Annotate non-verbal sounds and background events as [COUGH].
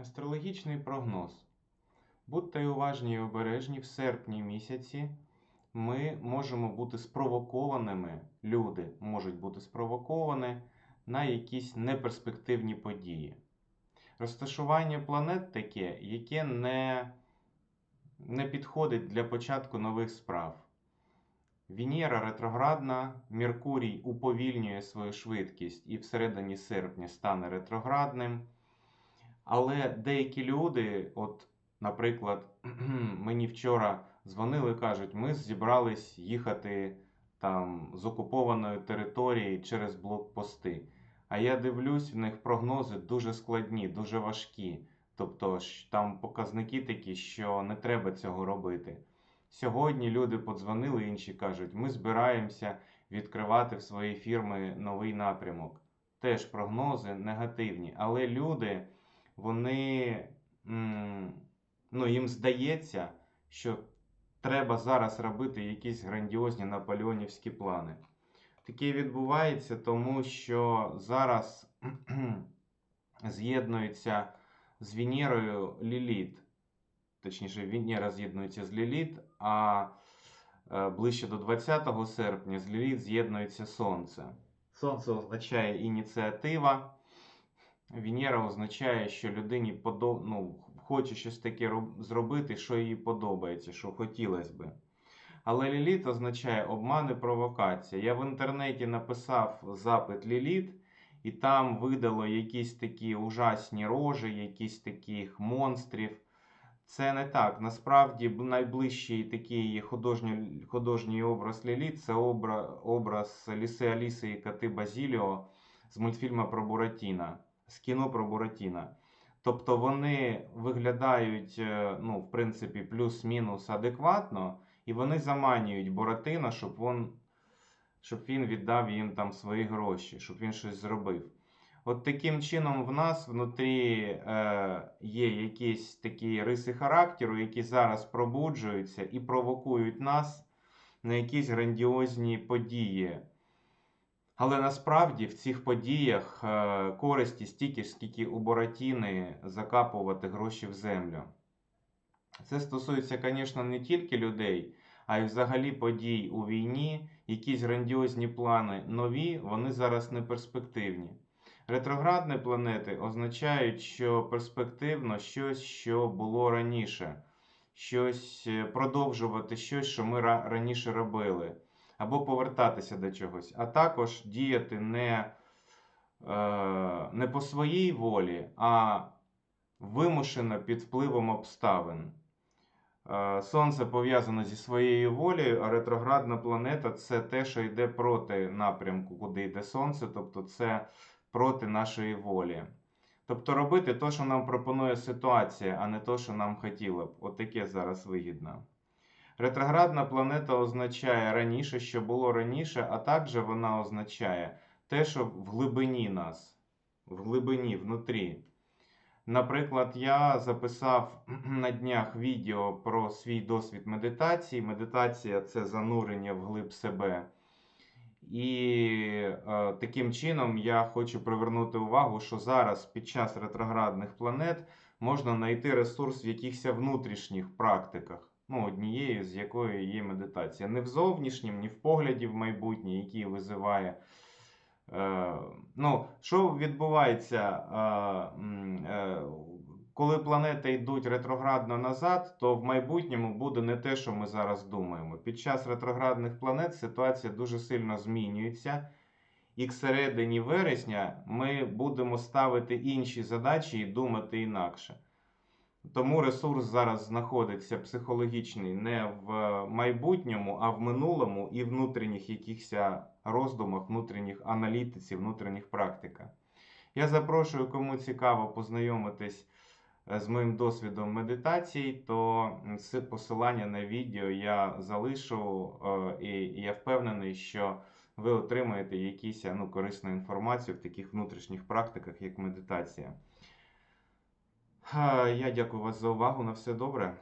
Астрологічний прогноз. Будьте уважні і обережні в серпні місяці. Ми можемо бути спровокованими, люди можуть бути спровоковані на якісь неперспективні події. Розташування планет таке, яке не, не підходить для початку нових справ. Венера ретроградна, Меркурій уповільнює свою швидкість і всередині серпня стане ретроградним. Але деякі люди, от, наприклад, [CLEARS THROAT] мені вчора дзвонили, кажуть, ми зібрались їхати там з окупованої території через блокпости. А я дивлюсь, в них прогнози дуже складні, дуже важкі. Тобто там показники такі, що не треба цього робити. Сьогодні люди подзвонили, інші кажуть, ми збираємося відкривати в своїй фірми новий напрямок. Теж прогнози негативні, але люди вони ну, їм здається, що треба зараз робити якісь грандіозні наполеонівські плани. Таке відбувається, тому що зараз [CLEARS THROAT] з'єднується з Венерою Ліліт. Точніше, Венера з'єднується з Ліліт, а е, ближче до 20 серпня з Ліліт з'єднується Сонце. Сонце означає ініціатива. Венера означає, що людині подо... ну, хоче щось таке роб- зробити, що їй подобається, що хотілося би. Але Ліліт означає обман і провокація. Я в інтернеті написав запит Ліліт, і там видало якісь такі ужасні рожі, якісь таких монстрів. Це не так. Насправді найближчий такий художній, художній образ Ліліт це обра, образ Ліси Аліси і Коти Базіліо з мультфільму про Буратіна, з кіно про Буратіна. Тобто вони виглядають, е, ну, в принципі, плюс-мінус адекватно, і вони заманюють Буратино, щоб він, щоб він віддав їм там свої гроші, щоб він щось зробив. От таким чином в нас внутрі е, є якісь такі риси характеру, які зараз пробуджуються і провокують нас на якісь грандіозні події. Але насправді в цих подіях е, користі стільки, ж, скільки у Боратіни закапувати гроші в землю. Це стосується, звісно, не тільки людей, а й взагалі подій у війні. Якісь грандіозні плани нові, вони зараз не перспективні. Ретроградні планети означають, що перспективно щось, що було раніше, щось е, продовжувати щось, що ми раніше робили, або повертатися до чогось, а також діяти не, е, не по своїй волі, а вимушено під впливом обставин. Е, Сонце пов'язане зі своєю волею, а ретроградна планета це те, що йде проти напрямку, куди йде Сонце, тобто це проти нашої волі. Тобто робити те, що нам пропонує ситуація, а не те, що нам хотіло б. От зараз вигідно. Ретроградна планета означає раніше, що було раніше, а також вона означає те, що в глибині нас, в глибині, внутрі. Наприклад, я записав [CLEARS THROAT] на днях відео про свій досвід медитації. Медитація це занурення в глиб себе. І е, таким чином я хочу привернути увагу, що зараз під час ретроградних планет можна знайти ресурс в якихось внутрішніх практиках, ну, однією з якої є медитація. Не в зовнішнім, ні в погляді в майбутнє, який визиває. Е, ну, що відбувається, е, е, коли планети йдуть ретроградно назад, то в майбутньому буде не те, що ми зараз думаємо. Під час ретроградних планет ситуація дуже сильно змінюється, і к середині вересня ми будемо ставити інші задачі і думати інакше. Тому ресурс зараз знаходиться психологічний не в майбутньому, а в минулому і внутрішніх якихось роздумах, внутрішніх аналітиці, внутрішніх практиках. Я запрошую, кому цікаво познайомитись е, з моїм досвідом медитації, то посилання на відео я залишу, е, і я впевнений, що ви отримаєте якісь ну, корисну інформацію в таких внутрішніх практиках, як медитація. Я дякую вас за увагу. На все добре.